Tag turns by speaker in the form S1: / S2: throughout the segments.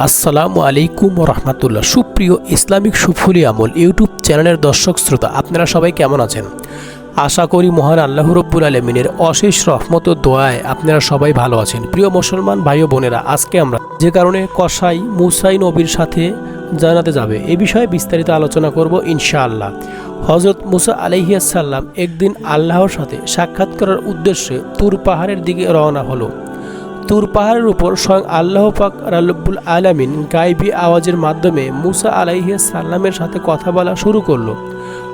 S1: আসসালামু আলাইকুম রহমতুল্লাহ। সুপ্রিয় ইসলামিক সুফলি আমল ইউটিউব চ্যানেলের দর্শক শ্রোতা, আপনারা সবাই কেমন আছেন? আশা করি মহান আল্লাহ রব্বুল আলমিনের অশেষ রহমত দোয়ায় আপনারা সবাই ভালো আছেন। প্রিয় মুসলমান ভাই ও বোনেরা, আজকে আমরা যে কারণে কসাই মুসাই নবীর সাথে জানাতে যাবে, এ বিষয়ে বিস্তারিত আলোচনা করব ইনশাআল্লাহ। হজরত মুসা আলহিয়াসাল্লাম একদিন আল্লাহর সাথে সাক্ষাৎ করার উদ্দেশ্যে তুর পাহাড়ের দিকে রওনা হলো। তুর পাহাড়ের উপর স্বয়ং আল্লাহ পাক রাল্লুল আলামিন গাইবি আওয়াজের মাধ্যমে মুসা আলাইহিয়া সাল্লামের সাথে কথা বলা শুরু করল।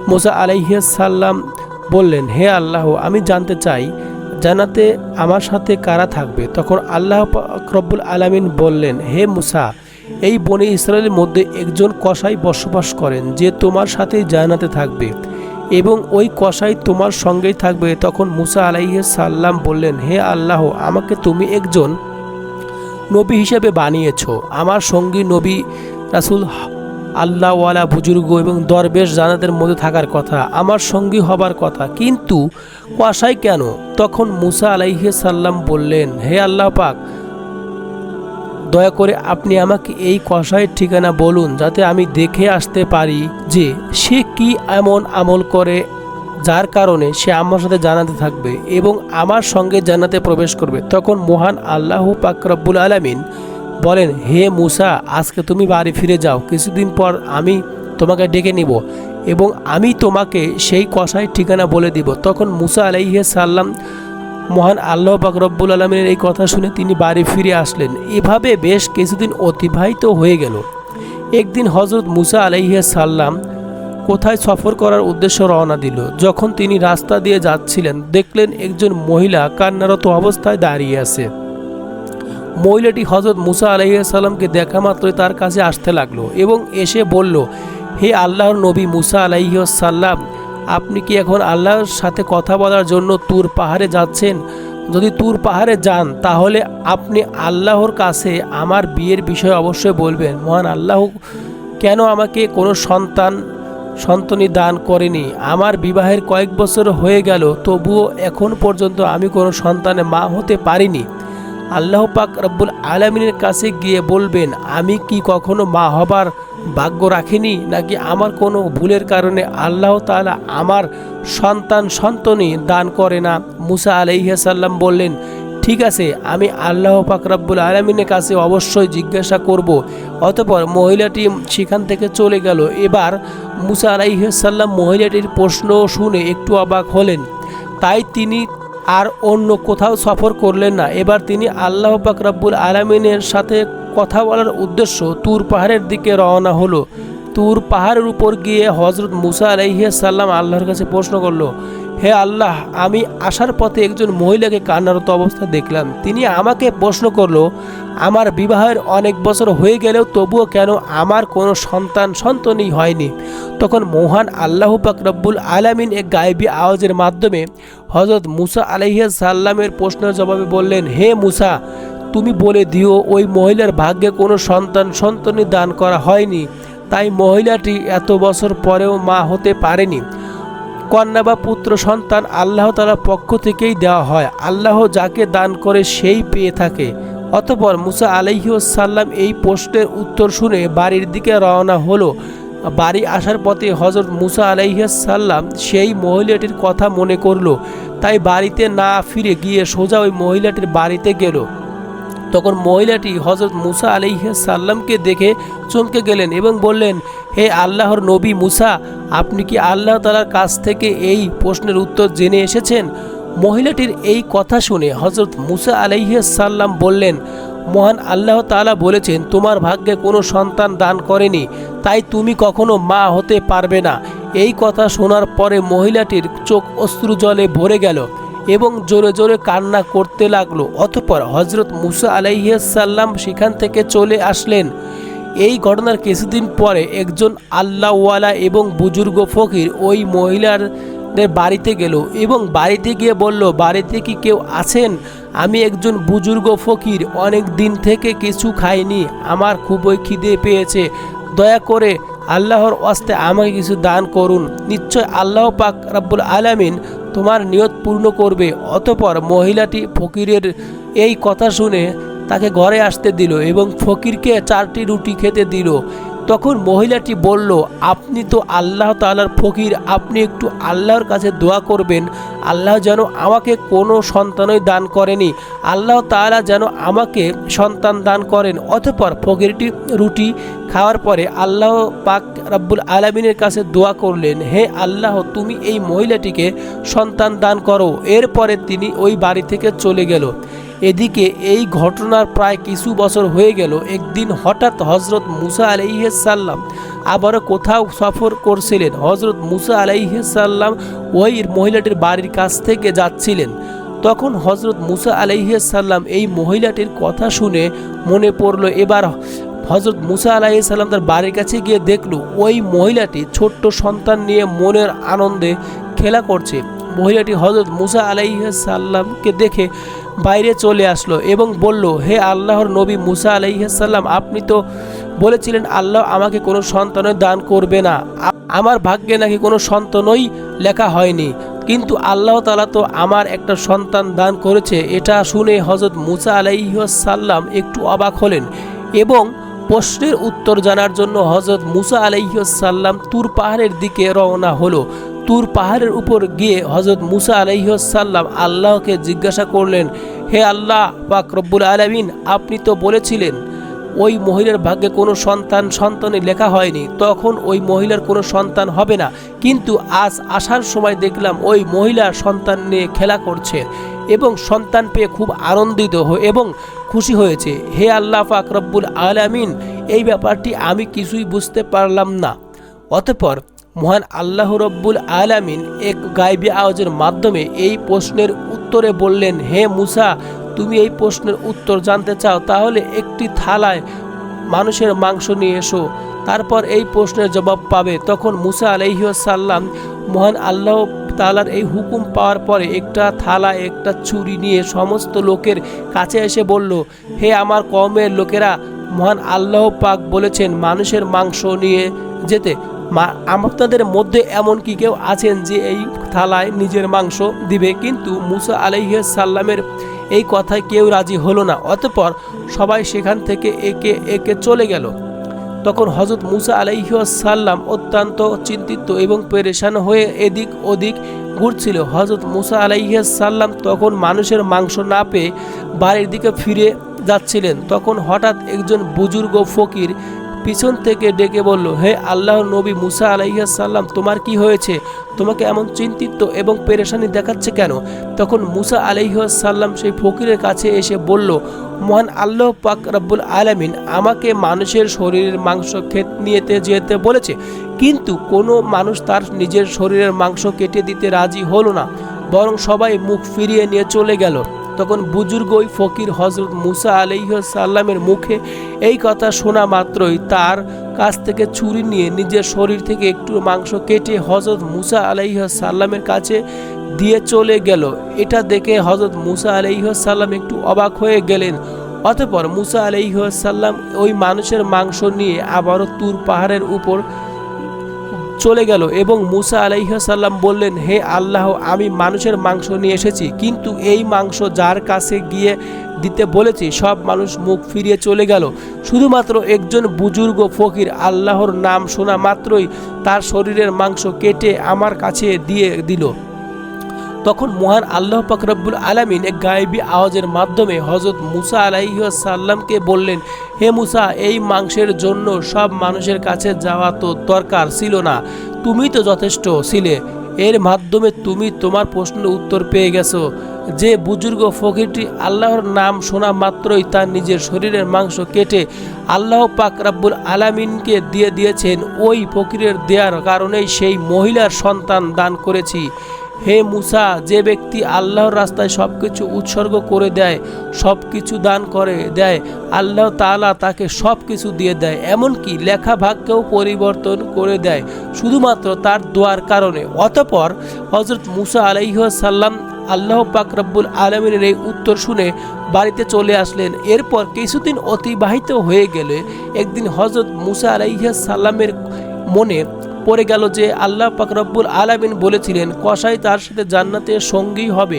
S1: মুসা আলাইহিয়া সাল্লাম বললেন, হে আল্লাহ, আমি জানতে চাই জানাতে আমার সাথে কারা থাকবে? তখন আল্লাহ রব্বুল আলামিন বললেন, হে মুসা, এই বনে ইসরায়েলের মধ্যে একজন কসাই বসবাস করেন, যে তোমার সাথেই জানাতে থাকবে। এবং ওই কসাই তোমার সঙ্গেই থাকবে। তখন মুসা আলাইহে সাল্লাম বললেন, হে আল্লাহ, আমাকে তুমি একজন নবী হিসেবে বানিয়েছ। আমার সঙ্গী নবী রাসুল আল্লাহওয়ালা বুজুর্গ এবং দরবেশ জানাদের মধ্যে থাকার কথা, আমার সঙ্গী হবার কথা। কিন্তু কসাই কেন? তখন মুসা আলাইহে সাল্লাম বললেন, হে আল্লাহ পাক দয়া করে আপনি আমাকে এই কষায়ের ঠিকানা বলুন যাতে আমি দেখে আসতে পারি যে সে কি এমন আমল করে, যার কারণে সে আমার সাথে জানাতে থাকবে এবং আমার সঙ্গে জানাতে প্রবেশ করবে। তখন মহান আল্লাহ পাক রব্বুল আলমিন বলেন, হে মুসা, আজকে তুমি বাড়ি ফিরে যাও। কিছুদিন পর আমি তোমাকে ডেকে নিব এবং আমি তোমাকে সেই কষায়ের ঠিকানা বলে দিব। তখন মুসা আলাইহে সাল্লাম মহান আল্লাহ রব্বুল আলমিনের এই কথা শুনে তিনি বাড়ি ফিরে আসলেন। এভাবে বেশ কিছুদিন অতিবাহিত হয়ে গেল। একদিন হজরত মুসা আলাইহিয়া সাল্লাম কোথায় সফর করার উদ্দেশ্য রওনা দিল। যখন তিনি রাস্তা দিয়ে যাচ্ছিলেন, দেখলেন একজন মহিলা কান্নারত অবস্থায় দাঁড়িয়ে আছে। মহিলাটি হজরত মুসা আলাইহিয়া সাল্লামকে দেখা মাত্রই তার কাছে আসতে লাগল এবং এসে বলল, হে আল্লাহর নবী মুসা আলাইহিয়া সাল্লাম আপনি কি এখন আল্লাহর সাথে কথা বলার জন্য তুর পাহাড়ে যাচ্ছেন? যদি তুর পাহাড়ে যান, তাহলে আপনি আল্লাহর কাছে আমার বিয়ের বিষয়ে অবশ্যই বলবেন। মহান আল্লাহ কেন আমাকে কোনো সন্তান সন্তানি দান করেনি? আমার বিবাহের কয়েক বছর হয়ে গেল, তবুও এখন পর্যন্ত আমি কোনো সন্তানের মা হতে পারিনি। আল্লাহ পাক রব্বুল আলমিনের কাছে গিয়ে বলবেন, আমি কি কখনো মা হবার ভাগ্য রাখিনি নাকি আমার কোনো ভুলের কারণে আল্লাহ তালা আমার সন্তান সন্তনি দান করে না? মুসা আলাইহাসাল্লাম বললেন, ঠিক আছে, আমি আল্লাহ পাক রব্বুল আলমিনের কাছে অবশ্যই জিজ্ঞাসা করব। অতপর মহিলাটি সেখান থেকে চলে গেল। এবার মুসা আলাইহাসাল্লাম মহিলাটির প্রশ্ন শুনে একটু অবাক হলেন। তাই তিনি আর অন্য কোথাও সফর করলেন না। এবার তিনি আল্লাহ আলামিনের আলমিনের সাথে কথা বলার উদ্দেশ্য তুর পাহাড়ের দিকে রওনা হলো। তুর পাহাড়ের উপর গিয়ে হজরত মুসা আলাইহিয়া সাল্লাম আল্লাহর কাছে প্রশ্ন করল হে আল্লাহ, আমি আসার পথে একজন মহিলাকে কান্নারত অবস্থায় দেখলাম। তিনি আমাকে প্রশ্ন করল, আমার বিবাহের অনেক বছর হয়ে গেলেও তবুও কেন আমার কোনো সন্তান সন্তানই হয়নি? তখন মহান আল্লাহ রব্বুল আলামিন এক গায়েবী আওয়াজের মাধ্যমে হজরত মুসা আলাইহিয়া সাল্লামের প্রশ্নের জবাবে বললেন, হে মুসা, তুমি বলে দিও, ওই মহিলার ভাগ্যে কোনো সন্তান সন্তানই দান করা হয়নি। তাই মহিলাটি এত বছর পরেও মা হতে পারেনি। কন্যা বা পুত্র সন্তান আল্লাহ তালার পক্ষ থেকেই দেওয়া হয়। আল্লাহ যাকে দান করে সেই পেয়ে থাকে। অতপর মুসা আলাইসাল্লাম এই প্রশ্নের উত্তর শুনে বাড়ির দিকে রওনা হলো। বাড়ি আসার পথে হজরত মুসা আলাইসাল্লাম সেই মহিলাটির কথা মনে করল। তাই বাড়িতে না ফিরে গিয়ে সোজা ওই মহিলাটির বাড়িতে গেল। তখন মহিলাটি হজরত মুসা আলিহে সাল্লামকে দেখে চমকে গেলেন এবং বললেন, হে আল্লাহর নবী মুসা, আপনি কি আল্লাহ তালার কাছ থেকে এই প্রশ্নের উত্তর জেনে এসেছেন? মহিলাটির এই কথা শুনে হজরত মুসা আলাইহে সাল্লাম বললেন, মহান আল্লাহ তালা বলেছেন, তোমার ভাগ্যে কোনো সন্তান দান করেনি, তাই তুমি কখনো মা হতে পারবে না। এই কথা শোনার পরে মহিলাটির চোখ অশ্রু জলে ভরে গেল। এবং জোরে জোরে কান্না করতে লাগল। অতপর হজরত মুসা আলাইসাল্লাম সেখান থেকে চলে আসলেন। এই ঘটনার কিছুদিন পরে একজন আল্লাহওয়ালা এবং বুজুর্গ ফকির ওই মহিলার বাড়িতে গেল এবং বাড়িতে গিয়ে বলল, বাড়িতে কি কেউ আছেন? আমি একজন বুজুর্গ ফকির, অনেক দিন থেকে কিছু খাইনি, আমার খুবই খিদে পেয়েছে। দয়া করে আল্লাহর ওয়াস্তে আমাকে কিছু দান করুন। নিশ্চয় আল্লাহ পাক রাব্বুল আলামিন তোমার নিয়ত পূর্ণ করবে। অতপর মহিলাটি ফকিরের এই কথা শুনে তাকে ঘরে আসতে দিল এবং ফকিরকে চারটি রুটি খেতে দিল। তখন মহিলাটি বলল, আপনি তো আল্লাহ তাআলার ফকির, আপনি একটু আল্লাহর কাছে দোয়া করবেন। আল্লাহ যেন আমাকে কোনো সন্তানই দান করেনি। আল্লাহ তাআলা যেন আমাকে সন্তান দান করেন। অতঃপর ফকিরটি রুটি খাওয়ার পরে আল্লাহ পাক রাব্বুল আলমিনের কাছে দোয়া করলেন, হে আল্লাহ, তুমি এই মহিলাটিকে সন্তান দান করো। এরপরে তিনি ওই বাড়ি থেকে চলে গেল। এদিকে এই ঘটনার প্রায় কিছু বছর হয়ে গেল, একদিন হঠাৎ হজরত মুসা আলাইসাল্লাম আবারও কোথাও সফর করছিলেন। হজরত মুসা আলাইসাল্লাম ওই মহিলাটির বাড়ির কাছ থেকে যাচ্ছিলেন। তখন হজরত মুসা আলাইসাল্লাম এই মহিলাটির কথা শুনে মনে পড়ল, এবার হজরত মুসা আলাইসাল্লাম তার বাড়ির কাছে গিয়ে দেখল, ওই মহিলাটি ছোট্ট সন্তান নিয়ে মনের আনন্দে খেলা করছে। মহিলাটি হজরত মুসা আলাইসাল্লামকে দেখে বাইরে চলে আসলো এবং বলল, হে আল্লাহর নবী মুসা আলাইসাল্লাম আপনি তো বলেছিলেন, আল্লাহ আমাকে কোনো সন্তানের দান করবে না। আমার ভাগ্যে নাকি কোনো সন্তানই লেখা হয়নি। কিন্তু আল্লাহ তালা তো আমার একটা সন্তান দান করেছে। এটা শুনে হজরত মুসা আলাইসাল্লাম একটু অবাক হলেন এবং প্রশ্নের উত্তর জানার জন্য হজরত মুসা আলাইসাল্লাম তুর পাহাড়ের দিকে রওনা হলো। তুর পাহাড়ের উপর গিয়ে হজরত মুসা আলাইসাল্লাম আল্লাহকে জিজ্ঞাসা করলেন, হে আল্লাহ, পাক রব্বুল আলমিন, আপনি তো বলেছিলেন, ওই মহিলার ভাগ্যে কোনো সন্তান সন্তানে লেখা হয়নি, তখন ওই মহিলার কোনো সন্তান হবে না। কিন্তু আজ আসার সময় দেখলাম ওই মহিলা সন্তান নিয়ে খেলা করছে এবং সন্তান পেয়ে খুব আনন্দিত এবং খুশি হয়েছে। হে আল্লাহ, পাক রব্বুল আলামিন, এই ব্যাপারটি আমি কিছুই বুঝতে পারলাম না। অতঃপর মহান আল্লাহ রব্বুল আলামিন এক গাইবী আওয়াজের মাধ্যমে এই প্রশ্নের উত্তরে বললেন, হে মুসা, তুমি এই প্রশ্নের উত্তর জানতে চাও, তাহলে একটি থালায় মানুষের মাংস নিয়ে এসো। তারপর এই প্রশ্নের জবাব পাবে। তখন মুসা আলহিসাল্লাম মহান আল্লাহ তালার এই হুকুম পাওয়ার পরে একটা থালা, একটা ছুরি নিয়ে সমস্ত লোকের কাছে এসে বলল, হে আমার কমের লোকেরা, মহান আল্লাহ পাক বলেছেন, মানুষের মাংস নিয়ে যেতে। আপনাদের মধ্যে এমন কি কেউ আছেন যে এই থালায় নিজের মাংস দিবে? কিন্তু মুসা আলাইসাল্লামের এই কথায় কেউ রাজি হলো না। অতঃপর সবাই সেখান থেকে একে একে চলে গেল। তখন হজরত মুসা আলাইসাল্লাম অত্যন্ত চিন্তিত এবং পেরেশান হয়ে এদিক ওদিক ঘুরছিল। হজরত মুসা আলাইসাল্লাম তখন মানুষের মাংস না পেয়ে বাড়ির দিকে ফিরে যাচ্ছিলেন। তখন হঠাৎ একজন বুজুর্গ ফকির পিছন থেকে ডেকে বলল, হে আল্লাহর নবী মুসা আলাইসাল্লাম তোমার কি হয়েছে? তোমাকে এমন চিন্তিত এবং পেরেশানি দেখাচ্ছে কেন? তখন মুসা আলাইসাল্লাম সেই ফকিরের কাছে এসে বলল, মহান আল্লাহ পাক রব্বুল আলামিন আমাকে মানুষের শরীরের মাংস খেত, নিয়েতে যেতে বলেছে, কিন্তু কোনো মানুষ তার নিজের শরীরের মাংস কেটে দিতে রাজি হলো না, বরং সবাই মুখ ফিরিয়ে নিয়ে চলে গেল। তখন বুজুর্গ ওই ফকির হজরত মুসা আলাইসাল্লামের মুখে এই কথা শোনা মাত্রই তার কাছ থেকে ছুরি নিয়ে নিজের শরীর থেকে একটু মাংস কেটে হজরত মুসা আলাইসাল্লামের কাছে দিয়ে চলে গেল। এটা দেখে হজরত মুসা আলাইসাল্লাম একটু অবাক হয়ে গেলেন। অতপর মুসা আলাইসাল্লাম ওই মানুষের মাংস নিয়ে আবারও তুর পাহাড়ের উপর চলে গেল এবং মুসা আলাইহাসাল্লাম বললেন, হে আল্লাহ, আমি মানুষের মাংস নিয়ে এসেছি, কিন্তু এই মাংস যার কাছে গিয়ে দিতে বলেছি, সব মানুষ মুখ ফিরিয়ে চলে গেল। শুধুমাত্র একজন বুজুর্গ ফকির আল্লাহর নাম শোনা মাত্রই তার শরীরের মাংস কেটে আমার কাছে দিয়ে দিল। তখন মহান আল্লাহ পাকরাবুল আলামিন এক গায়েবী আওয়াজের মাধ্যমে হজরত মুসা আলাইসাল্লামকে বললেন, হে মুসা, এই মাংসের জন্য সব মানুষের কাছে যাওয়া তো দরকার ছিল না, তুমি তো যথেষ্ট ছিলে। এর মাধ্যমে তুমি তোমার প্রশ্নের উত্তর পেয়ে গেছো। যে বুজুর্গ ফকিরটি আল্লাহর নাম শোনা মাত্রই তার নিজের শরীরের মাংস কেটে আল্লাহ পাক রাব্বুল আলামিনকে দিয়ে দিয়েছেন, ওই ফকিরের দেওয়ার কারণেই সেই মহিলার সন্তান দান করেছি। হে মুসা, যে ব্যক্তি আল্লাহর রাস্তায় সব কিছু উৎসর্গ করে দেয় সব কিছু দান করে দেয়, আল্লাহ তাআলা তাকে সব কিছু দিয়ে দেয়, এমনকি লেখা ভাগকেও পরিবর্তন করে দেয়, শুধুমাত্র তার দোয়ার কারণে। অতপর হজরত মুসা আলাইসাল্লাম আল্লাহ পাক রব্বুল আলমিনের এই উত্তর শুনে বাড়িতে চলে আসলেন। এরপর কিছুদিন অতিবাহিত হয়ে গেলে একদিন হজরত মুসা আলাইসাল্লামের মনে পড়ে গেল যে আল্লাহ পাক রব্বুল আলামিন বলেছিলেন, কসাই তার সাথে জান্নাতে সঙ্গী হবে।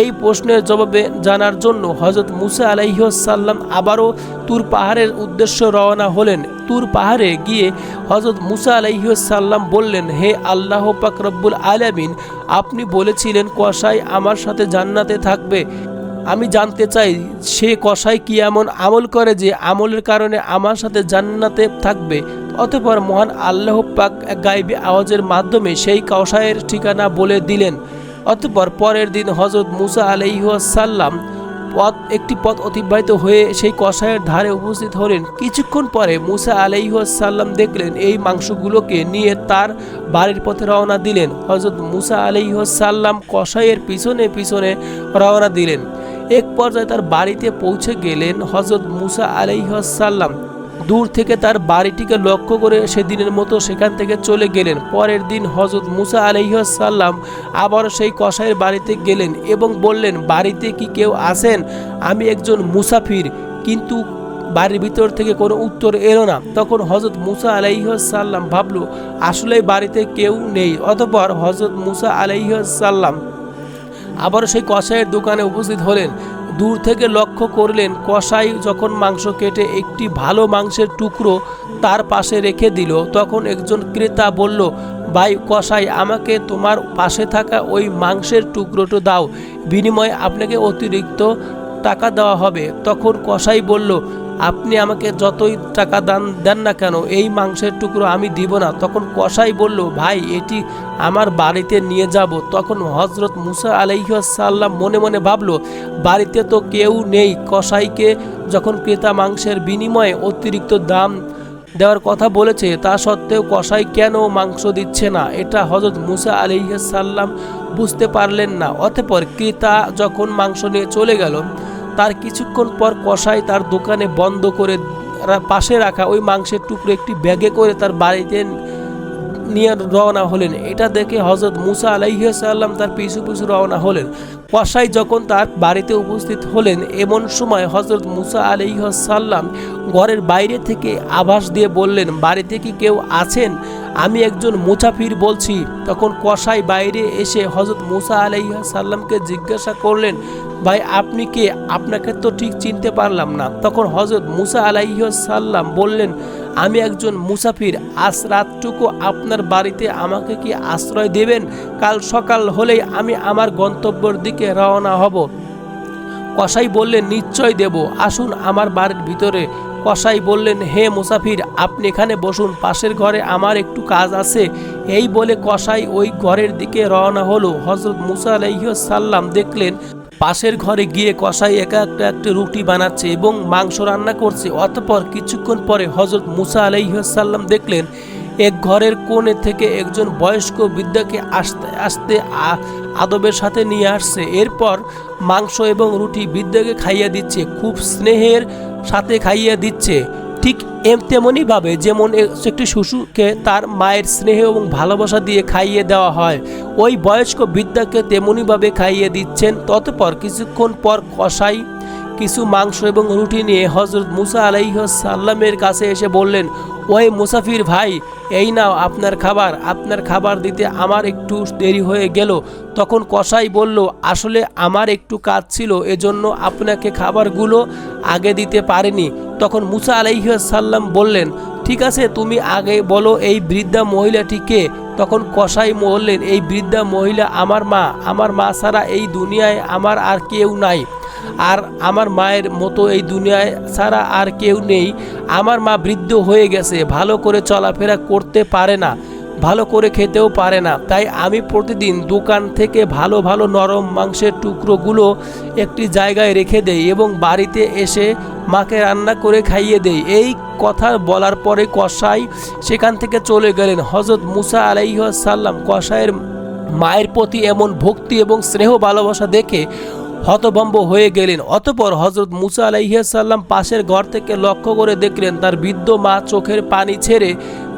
S1: এই প্রশ্নের জবাবে জানার জন্য হজরত মুসা আলাইসাল্লাম আবারও তুর পাহাড়ের উদ্দেশ্য রওনা হলেন। তুর পাহাড়ে গিয়ে হজরত মুসা আলাইসাল্লাম বললেন, হে আল্লাহ পাকরব্বুল আলামিন, আপনি বলেছিলেন কসাই আমার সাথে জান্নাতে থাকবে। আমি জানতে চাই, সে কসাই কি এমন আমল করে যে আমলের কারণে আমার সাথে জান্নাতে থাকবে? অতপর মহান আল্লাহ পাক গাইবী আওয়াজের মাধ্যমে সেই কষায়ের ঠিকানা বলে দিলেন। অতপর পরের দিন হজরত মুসা আলাইসাল্লাম পথ, একটি পথ অতিবাহিত হয়ে সেই কষায়ের ধারে উপস্থিত হলেন। কিছুক্ষণ পরে মুসা আলাইসাল্লাম দেখলেন এই মাংসগুলোকে নিয়ে তার বাড়ির পথে রওনা দিলেন। হজরত মুসা আলাইসাল্লাম কষায়ের পিছনে পিছনে রওনা দিলেন। এক পর্যায়ে তার বাড়িতে পৌঁছে গেলেন হজরত মুসা আলাইসাল্লাম দূর থেকে তার বাড়িটিকে লক্ষ্য করে সেদিনের মতো সেখান থেকে চলে গেলেন। পরের দিন হজরত মুসা আলহিসাল্লাম আবার সেই কসাইয়ের বাড়িতে গেলেন এবং বললেন, বাড়িতে কি কেউ আছেন? আমি একজন মুসাফির। কিন্তু বাড়ির ভিতর থেকে কোনো উত্তর এলো না। তখন হজরত মুসা আলাইসাল্লাম ভাবলো, আসলে বাড়িতে কেউ নেই। অতপর হজরত মুসা আলাইসাল্লাম আবার সেই কসাইয়ের দোকানে উপস্থিত হলেন। দূর থেকে লক্ষ্য করলেন কষাই যখন মাংস কেটে একটি ভালো মাংসের টুকরো তার পাশে রেখে দিল, তখন একজন ক্রেতা বলল, ভাই কষাই আমাকে তোমার পাশে থাকা ওই মাংসের টুকরোটা দাও, বিনিময়ে আপনাকে অতিরিক্ত টাকা দেওয়া হবে। তখন কষাই বলল আপনি আমাকে যতই টাকা দান, দেন না কেন, এই মাংসের টুকরো আমি দিব না। তখন কসাই বলল, ভাই, এটি আমার বাড়িতে নিয়ে যাব। তখন হজরত মুসা আলাইসাল্লাম মনে মনে ভাবলো, বাড়িতে তো কেউ নেই। কসাইকে যখন ক্রেতা মাংসের বিনিময়ে অতিরিক্ত দাম দেওয়ার কথা বলেছে, তা সত্ত্বেও কসাই কেন মাংস দিচ্ছে না? এটা হজরত মুসা আলাইসাল্লাম বুঝতে পারলেন না। অতঃপর ক্রেতা যখন মাংস নিয়ে চলে গেল তার কিছুক্ষণ পর কসাই তার দোকানে বন্ধ করে পাশে রাখা ওই মাংসের টুকরো একটি ব্যাগে করে তার বাড়িতে নিয়ে রওনা হলেন। এটা দেখে হজরত মুসা আলাইসাল্লাম তার পিছু পিছু রওনা হলেন। কসাই যখন তার বাড়িতে উপস্থিত হলেন, এমন সময় হজরত মুসা আলাইসাল্লাম ঘরের বাইরে থেকে আভাস দিয়ে বললেন, বাড়িতে কি কেউ আছেন? আমি একজন মুসাফির বলছি। তখন কসাই বাইরে এসে হজরত মুসা আলাইসাল্লামকে জিজ্ঞাসা করলেন, ভাই, আপনি কে? আপনাকে তো ঠিক চিনতে পারলাম না। তখন হজরত মুসা আলাইসাল্লাম বললেন, আমি একজন মুসাফির। আজ রাতটুকু আপনার বাড়িতে আমাকে কি আশ্রয় দেবেন? কাল সকাল হলেই আমি আমার গন্তব্যের দিকে রওনা হব। কসাই বললেন, নিশ্চয় দেব। আসুন আমার বাড়ির ভিতরে। কসাই বললেন, হে মুসাফির, আপনি এখানে বসুন, পাশের ঘরে আমার একটু কাজ আছে। এই বলে কসাই ওই ঘরের দিকে রওনা হলো। হজরত মুসা আলাইসাল্লাম দেখলেন, পাশের ঘরে গিয়ে কসাই একা একটা একটা রুটি বানাচ্ছে এবং মাংস রান্না করছে। অতঃপর কিছুক্ষণ পরে হজরত মুসা আলাইসাল্লাম দেখলেন, এক ঘরের কোণে থেকে একজন বয়স্ক বৃদ্ধাকে আসতে আসতে আদবের সাথে নিয়ে আসছে। এরপর মাংস এবং রুটি বৃদ্ধাকে খাইয়ে দিচ্ছে। খুব স্নেহের সাথে খাইয়ে দিচ্ছে। ঠিক এম তেমনইভাবে যেমন একটি শিশুকে তার মায়ের স্নেহ এবং ভালোবাসা দিয়ে খাইয়ে দেওয়া হয়, ওই বয়স্ক বৃদ্ধাকে তেমনইভাবে খাইয়ে দিচ্ছেন। ততপর কিছুক্ষণ পর কষাই কিছু মাংস এবং রুটি নিয়ে হজরত মুসা আলাইসাল্লামের কাছে এসে বললেন, ওই মুসাফির ভাই, এই নাও আপনার খাবার। আপনার খাবার দিতে আমার একটু দেরি হয়ে গেল। তখন কসাই বলল, আসলে আমার একটু কাজ ছিল, এজন্য আপনাকে খাবারগুলো আগে দিতে পারিনি। তখন মুসা আলাইসাল্লাম বললেন, ঠিক আছে, তুমি আগে বলো এই বৃদ্ধা মহিলাটি কে? তখন কসাই বললেন, এই বৃদ্ধা মহিলা আমার মা। আমার মা ছাড়া এই দুনিয়ায় আমার আর কেউ নাই। আর আমার মায়ের মতো এই দুনিয়ায় ছাড়া আর কেউ নেই। আমার মা বৃদ্ধ হয়ে গেছে, ভালো করে চলাফেরা করতে পারে না, ভালো করে খেতেও পারে না। তাই আমি প্রতিদিন দোকান থেকে ভালো ভালো নরম মাংসের টুকরোগুলো একটি জায়গায় রেখে দেই এবং বাড়িতে এসে মাকে রান্না করে খাইয়ে দেই। এই কথা বলার পরে কসাই সেখান থেকে চলে গেলেন। হজরত মুসা আলাইসাল্লাম কসাইয়ের মায়ের প্রতি এমন ভক্তি এবং স্নেহ ভালোবাসা দেখে হতভম্ব হয়ে গেলেন। অতপর হজরত মুসা আলাইসাল্লাম পাশের ঘর থেকে লক্ষ্য করে দেখলেন, তার বৃদ্ধ মা চোখের পানি ছেড়ে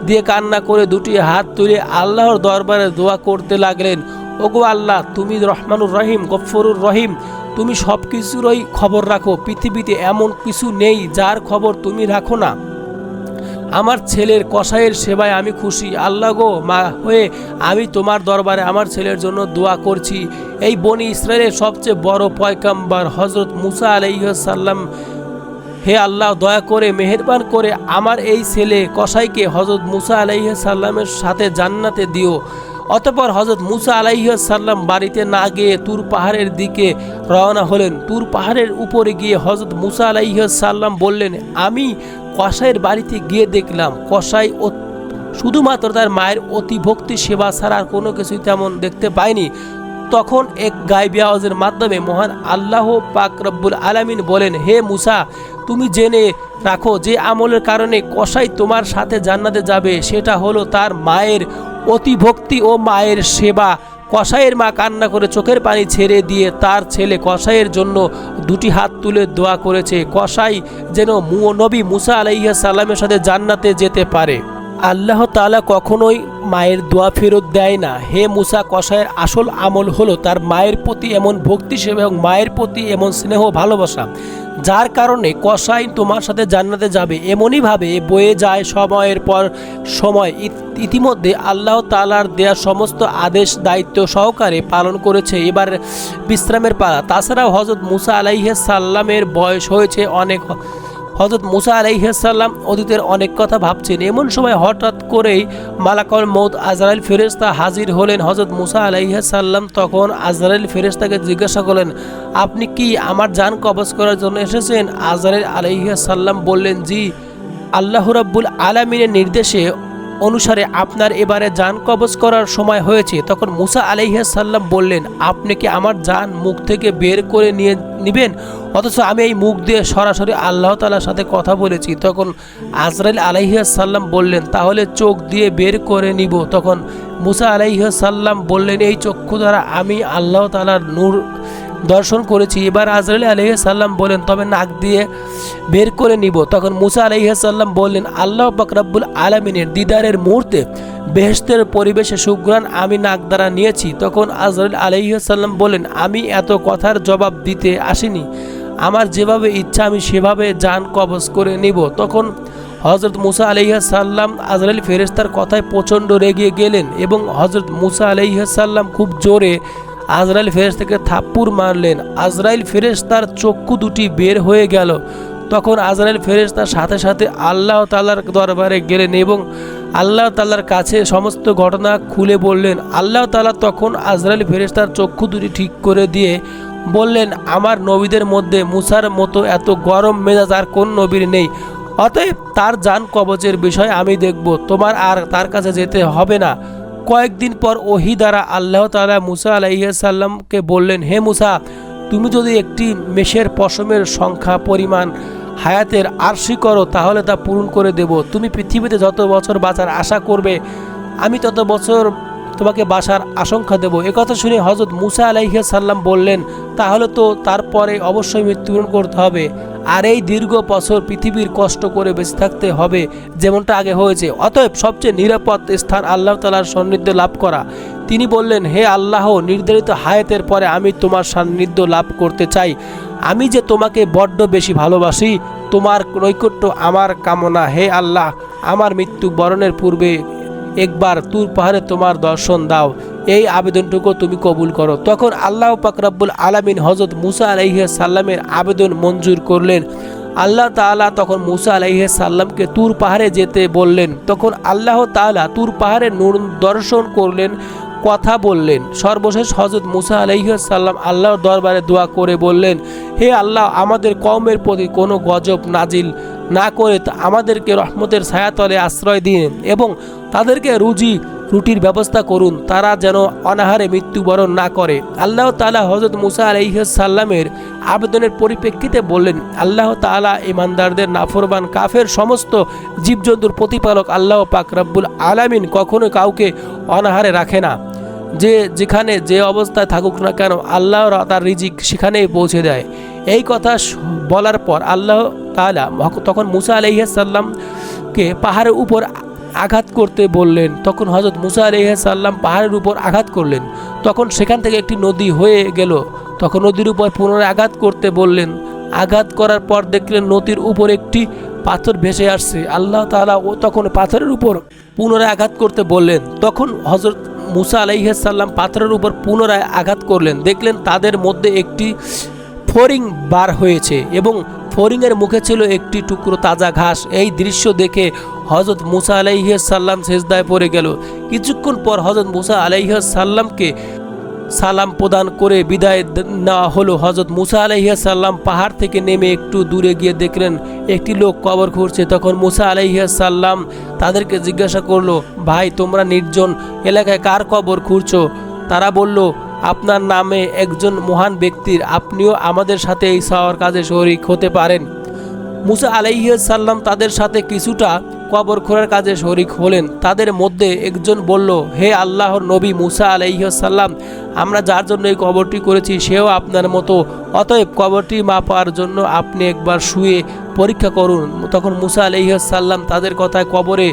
S1: দিয়ে কান্না করে দুটি হাত তুলে আল্লাহর দরবারে দোয়া করতে লাগলেন। ওগো আল্লাহ, তুমি রহমানুর রহিম, গফরুর রহিম, তুমি সব কিছুরই খবর রাখো। পৃথিবীতে এমন কিছু নেই যার খবর তুমি রাখো না। আমার ছেলের কসাইয়ের সেবায় আমি খুশি। আল্লাহ গো, মা হয়ে আমি তোমার দরবারে আমার ছেলের জন্য দোয়া করছি। এই বনি ইসরায়েলের সবচেয়ে বড় পয়কাম্বার হজরত মুসা আলাইসাল্লাম হে আল্লাহ, দয়া করে, মেহেরবান করে আমার এই ছেলে কসাইকে হজরত মুসা আলাইসাল্লামের সাথে জান্নাতে দিও। অতপর হজরত মুসা আলাইসাল্লাম বাড়িতে না গিয়ে তুর পাহাড়ের দিকে রওনা হলেন। তুর পাহাড়ের উপরে গিয়ে হজরত মুসা আলাইসাল্লাম বললেন, আমি কসাইয়ের বাড়িতে গিয়ে দেখলাম, কসাই শুধুমাত্র তার মায়ের অতি ভক্তি সেবা ছাড়া আর কোনো কিছুই তেমন দেখতে পাইনি তখন এক গাইবি আওয়াজের মাধ্যমে মহান আল্লাহ পাক রব্বুল আলামিন বলেন, হে মুসা, তুমি জেনে রাখো যে আমলের কারণে কসাই তোমার সাথে জান্নাতে যাবে, সেটা হলো তার মায়ের অতি ভক্তি ও মায়ের সেবা কসাইয়ের মা কান্না করে চোখের পানি ছেড়ে দিয়ে তার ছেলে কসাইয়ের জন্য দুটি হাত তুলে দোয়া করেছে। কসাই যেন মুনবী মুসা আলাইহা সাল্লামের সাথে জান্নাতে যেতে পারে। আল্লাহ তাআলা কখনোই মায়ের দোয়া ফেরত দেয় না। হে মুসা, কসাইয়ের আসল আমল হলো তার মায়ের প্রতি এমন ভক্তি সেবা এবং মায়ের প্রতি এমন স্নেহ ভালোবাসা। যার কারণে কসাই তোমার সাথে জান্নাতে যাবে। এমনইভাবে বয়ে যায় সময়ের পর সময়। ইতিমধ্যে আল্লাহ তালার দেয়া সমস্ত আদেশ দায়িত্ব সহকারে পালন করেছে। এবার বিশ্রামের পালা। তাছাড়াও হজরত মুসা আলাইহে সাল্লামের বয়স হয়েছে অনেক। হজরত মুসা আলাইহাল্লাম অতীতের অনেক কথা ভাবছেন। এমন সময় হঠাৎ করেই মালাকল মৌত আজরাইল ফেরেস্তা হাজির হলেন। হজরত মুসা আলাইহাল্লাম তখন আজরাইল ফেরেস্তাকে জিজ্ঞাসা করলেন, আপনি কি আমার যান কবজ করার জন্য এসেছেন? আজরাইল আলাইহাল্লাম বললেন, জি, আল্লাহ রাব্বুল আলামিনের নির্দেশে অনুসারে আপনার এবারে যান কবজ করার সময় হয়েছে। তখন মুসা আলাইহাল্লাম বললেন, আপনি কি আমার যান মুখ থেকে বের করে নিয়ে নেবেন? অথচ আমি এই মুখ দিয়ে সরাসরি আল্লাহ তালার সাথে কথা বলেছি। তখন আজরাইল আলাইহাল্লাম বললেন, তাহলে চোখ দিয়ে বের করে নিব। তখন মুসা আলাইহাল্লাম বললেন, এই চক্ষু দ্বারা আমি আল্লাহ তালার নূর দর্শন করেছি। এবার আজরাইল আলহিসাল্লাম বলেন, তবে নাক দিয়ে বের করে নিব। তখন মুসা আলহিসাল্লাম বললেন, আল্লাহ বাকরাব্বুল আলমিনের দিদারের মুহূর্তে বেহেস্তের পরিবেশে সুগ্রান আমি নাক দ্বারা নিয়েছি। তখন আজরাইল আলহিসাল্লাম বলেন, আমি এত কথার জবাব দিতে আসিনি। আমার যেভাবে ইচ্ছা আমি সেভাবে যান কবজ করে নিব। তখন হজরত মুসা আলহিহাসাল্লাম আজরাইল ফেরেস্তার কথায় প্রচণ্ড রেগে গেলেন এবং হজরত মুসা আলহিহাসাল্লাম খুব জোরে আজরাইল ফেরেস্তাকে থাপ্পুর মারলেন। আজরাইল ফেরেস্তার চক্ষু দুটি বের হয়ে গেল। তখন আজরাইল ফেরেস্তার সাথে সাথে আল্লাহ তাল্লার দরবারে গেলেন এবং আল্লাহ তাল্লার কাছে সমস্ত ঘটনা খুলে বললেন। আল্লাহ তাল্লাহ তখন আজরাইল ফেরেস্তার চক্ষু দুটি ঠিক করে দিয়ে বললেন, আমার নবীদের মধ্যে মুসার মতো এত গরম মেজাজ আর কোন নবীর নেই। অতএব তার যান কবচের বিষয় আমি দেখব। তোমার আর তার কাছে যেতে হবে না। কয়েকদিন পর ওহি দ্বারা আল্লাহ তালা মুসা আলাইসাল্লামকে বললেন, হে মুসা, তুমি যদি একটি মেষের পশমের সংখ্যা, পরিমাণ, হায়াতের আরশি করো, তাহলে তা পূরণ করে দেব। তুমি পৃথিবীতে যত বছর বাঁচার আশা করবে, আমি তত বছর তোমাকে বাসার আশঙ্কা দেব। একথা শুনে হজরত মুসা আলাইহিয়া সাল্লাম বললেন, তাহলে তো তারপরে অবশ্যই মৃত্যুবরণ করতে হবে। আর এই দীর্ঘ বছর পৃথিবীর কষ্ট করে বেঁচে থাকতে হবে, যেমনটা আগে হয়েছে। অতএব সবচেয়ে নিরাপদ স্থান আল্লাহ তালার সান্নিধ্য লাভ করা। তিনি বললেন, হে আল্লাহ, নির্ধারিত হায়াতের পরে আমি তোমার সান্নিধ্য লাভ করতে চাই। আমি যে তোমাকে বড্ড বেশি ভালোবাসি, তোমার নৈকট্য আমার কামনা। হে আল্লাহ, আমার মৃত্যু বরণের পূর্বে একবার তুর পাহাড়ে তোমার দর্শন দাও। এই আবেদনটুকু তুমি কবুল করো। তখন আল্লাহ পাকরাব্বুল আলামিন হজরত মুসা আলাইহিয়া সাল্লামের আবেদন মঞ্জুর করলেন। আল্লাহ তাআলা তখন মুসা আলাইহিয়া সাল্লামকে তুর পাহাড়ে যেতে বললেন। তখন আল্লাহ তালা তুর পাহাড়ে দর্শন করলেন, কথা বললেন। সর্বশেষ হজরত মুসা আলাইহিয়া সাল্লাম আল্লাহর দরবারে দোয়া করে বললেন, হে আল্লাহ, আমাদের কওমের প্রতি কোনো গজব নাজিল না করে আমাদেরকে রহমতের ছায়াতলে আশ্রয় দিন এবং তাদেরকে রুজি, রুটির ব্যবস্থা করুন। তারা যেন অনাহারে মৃত্যুবরণ না করে। আল্লাহ তাআলা হজরত মুসা আলাইসাল্লামের আবেদনের পরিপ্রেক্ষিতে বললেন, আল্লাহ তাআলা ইমানদারদের নাফরবান কাফের সমস্ত জীবজন্তুর প্রতিপালক আল্লাহ পাক রব্বুল আলামিন কখনো কাউকে অনাহারে রাখে না। যে যেখানে যে অবস্থায় থাকুক না কেন, আল্লাহ তার রিজিক সেখানেই পৌঁছে দেয়। এই কথা বলার পর আল্লাহ তাআলা তখন মুসা আলাইসাল্লামকে পাহাড়ের উপর আঘাত করতে বললেন। তখন হজরত মুসা আলাইসাল্লাম পাহাড়ের উপর আঘাত করলেন। তখন সেখান থেকে একটি নদী হয়ে গেল। তখন নদীর উপর পুনরায় আঘাত করতে বললেন। আঘাত করার পর দেখলেন নদীর উপর একটি পাথর ভেসে আসছে। আল্লাহ তাআলা ও তখন পাথরের উপর পুনরায় আঘাত করতে বললেন। তখন হজরত মুসা আলাইহাল্লাম পাথরের উপর পুনরায় আঘাত করলেন। দেখলেন তাদের মধ্যে একটি ফরিং বার হয়েছে এবং ফরিংয়ের মুখে ছিল একটি টুকরো তাজা ঘাস। এই দৃশ্য দেখে হজরত মুসা আলাইহাল্লাম সেজদায় পড়ে গেল। কিছুক্ষণ পর হজরত মুসা আলাইহাল্লামকে সালাম প্রদান করে বিদায় নেওয়া হলো। হজরত মুসা আলাইহিয়া সাল্লাম পাহাড় থেকে নেমে একটু দূরে গিয়ে দেখলেন, একটি লোক কবর খুঁড়ছে। তখন মুসা আলাইহিয়া সাল্লাম তাদেরকে জিজ্ঞাসা করল, ভাই, তোমরা নির্জন এলাকায় কার কবর খুঁড়ছো? তারা বলল আপনার নামে একজন মহান ব্যক্তির আপনিও আমাদের সাথে এই সাওয়ার কাজে শরিক হতে পারেন। মুসা আলাইসাল্লাম তাদের সাথে কিছুটা কবর খোঁড়ার কাজে শরিক হলেন। তাদের মধ্যে একজন বলল, হে আল্লাহর নবী মুসা আলাইসাল্লাম আমরা যার জন্য এই কবরটি করেছি সেও আপনার মতো। অতএব কবরটি মাপার জন্য আপনি একবার শুয়ে পরীক্ষা করুন। তখন মুসা আলাইসাল্লাম তাদের কথায় কবরে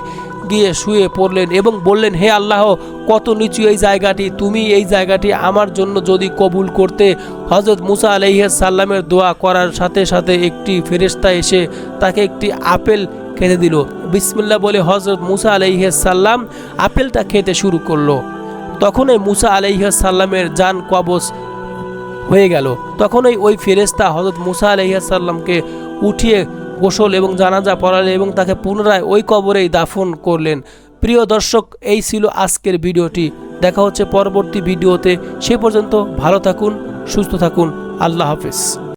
S1: গিয়ে শুয়ে পড়লেন এবং বললেন, হে আল্লাহ, কত নিচু এই জায়গাটি, তুমি এই জায়গাটি আমার জন্য যদি কবুল করতে। হজরত মুসা আলাইসাল্লামের দোয়া করার সাথে সাথে একটি ফেরেস্তা এসে তাকে একটি আপেল খেতে দিল। বিসমিল্লা বলে হজরত মুসা আলাইসাল্লাম আপেলটা খেতে শুরু করল। তখনই মুসা আলাইসাল্লামের যান কবচ হয়ে গেল। তখনই ওই ফেরেস্তা হজরত মুসা আলাইসাল্লামকে উঠিয়ে গোসল এবং জানাজা পড়ালেন এবং তাকে পুনরায় ওই কবরেই দাফন করলেন। প্রিয় দর্শক, এই ছিল আজকের ভিডিওটি। দেখা হচ্ছে পরবর্তী ভিডিওতে। সে পর্যন্ত ভালো থাকুন, সুস্থ থাকুন। আল্লাহ হাফিজ।